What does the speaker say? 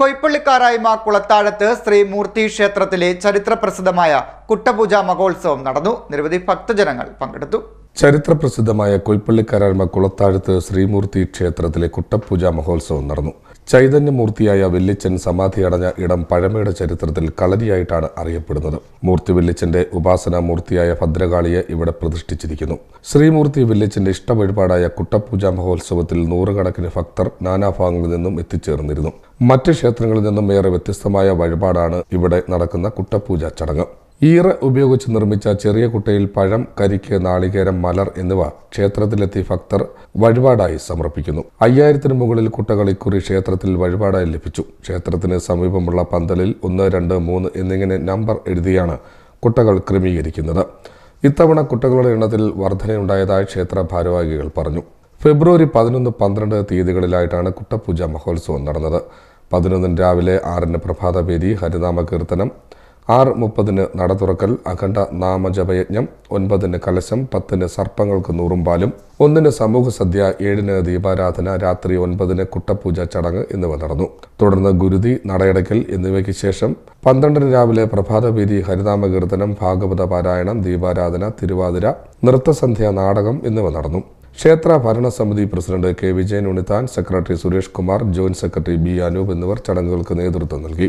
കൊയ്പ്പള്ളിക്കാരായ്മ കുളത്താഴത്ത് ശ്രീമൂർത്തി ക്ഷേത്രത്തിലെ ചരിത്രപ്രസിദ്ധമായ കുട്ടപൂജ മഹോത്സവം നടന്നു. നിരവധി ഭക്തജനങ്ങൾ പങ്കെടുത്തു. ചരിത്രപ്രസിദ്ധമായ കൊയ്പ്പള്ളിക്കാരായ്മ കുളത്താഴത്ത് ശ്രീമൂർത്തി ക്ഷേത്രത്തിലെ കുട്ടപൂജ മഹോത്സവം നടന്നു. ചൈതന്യമൂർത്തിയായ വെല്ലിച്ചൻ സമാധി സമാധിയടഞ്ഞ ഇടം പഴമയുടെ ചരിത്രത്തിൽ കളരിയായിട്ടാണ് അറിയപ്പെടുന്നത്. മൂർത്തി വെല്ലിച്ചന്റെ ഉപാസനാ മൂർത്തിയായ ഭദ്രകാളിയെ ഇവിടെ പ്രതിഷ്ഠിച്ചിരിക്കുന്നു. ശ്രീമൂർത്തി വെല്ലിച്ചന്റെ ഇഷ്ട ഇഷ്ടവഴിപാടായ കുട്ടപ്പൂജ മഹോത്സവത്തിൽ നൂറുകണക്കിന് ഭക്തർ നാനാഭാഗങ്ങളിൽ നിന്നും എത്തിച്ചേർന്നിരുന്നു. മറ്റ് ക്ഷേത്രങ്ങളിൽ നിന്നും ഏറെ വ്യത്യസ്തമായ വഴിപാടാണ് ഇവിടെ നടക്കുന്ന കുട്ടപൂജ ചടങ്ങ്. ഈറ ഉപയോഗിച്ച് നിർമ്മിച്ച ചെറിയ കുട്ടയിൽ പഴം കരിക്ക് നാളികേരം മലർ എന്നിവ ക്ഷേത്രത്തിലെത്തി ഭക്തർ വഴിപാടായി സമർപ്പിക്കുന്നു. അയ്യായിരത്തിന് മുകളിൽ കുട്ടകൾ ഇക്കുറി ക്ഷേത്രത്തിൽ വഴിപാടായി ലഭിച്ചു. ക്ഷേത്രത്തിന് സമീപമുള്ള പന്തലിൽ ഒന്ന് രണ്ട് മൂന്ന് എന്നിങ്ങനെ നമ്പർ എഴുതിയാണ് കുട്ടകൾ ക്രമീകരിക്കുന്നത്. ഇത്തവണ കുട്ടകളുടെ എണ്ണത്തിൽ വർധനയുണ്ടായതായി ക്ഷേത്ര ഭാരവാഹികൾ പറഞ്ഞു. ഫെബ്രുവരി പതിനൊന്ന് പന്ത്രണ്ട് തീയതികളിലായിട്ടാണ് കുട്ടപൂജ മഹോത്സവം നടന്നത്. പതിനൊന്നിന് രാവിലെ ആറിന് പ്രഭാതപേരി ഹരിനാമ കീർത്തനം ആറ് മുപ്പതിന് നട തുറക്കൽ അഖണ്ഡ നാമജപയജ്ഞം ഒൻപതിന് കലശം പത്തിന് സർപ്പങ്ങൾക്ക് നൂറുംപാലും ഒന്നിന് സമൂഹ സദ്യ ഏഴിന് ദീപാരാധന രാത്രി ഒൻപതിന് കുട്ടപൂജ ചടങ്ങ് എന്നിവ നടന്നു. തുടർന്ന് ഗുരുതി നടയടക്കൽ എന്നിവയ്ക്ക് ശേഷം പന്ത്രണ്ടിന് രാവിലെ പ്രഭാതപീതി ഹരിനാമകീർത്തനം ഭാഗവത പാരായണം ദീപാരാധന തിരുവാതിര നൃത്തസന്ധ്യ നാടകം എന്നിവ നടന്നു. ക്ഷേത്ര ഭരണസമിതി president K. Vijayan Unnithan secretary Suresh Kumar joint secretary B. Anoop എന്നിവർ ചടങ്ങുകൾക്ക് നേതൃത്വം നൽകി.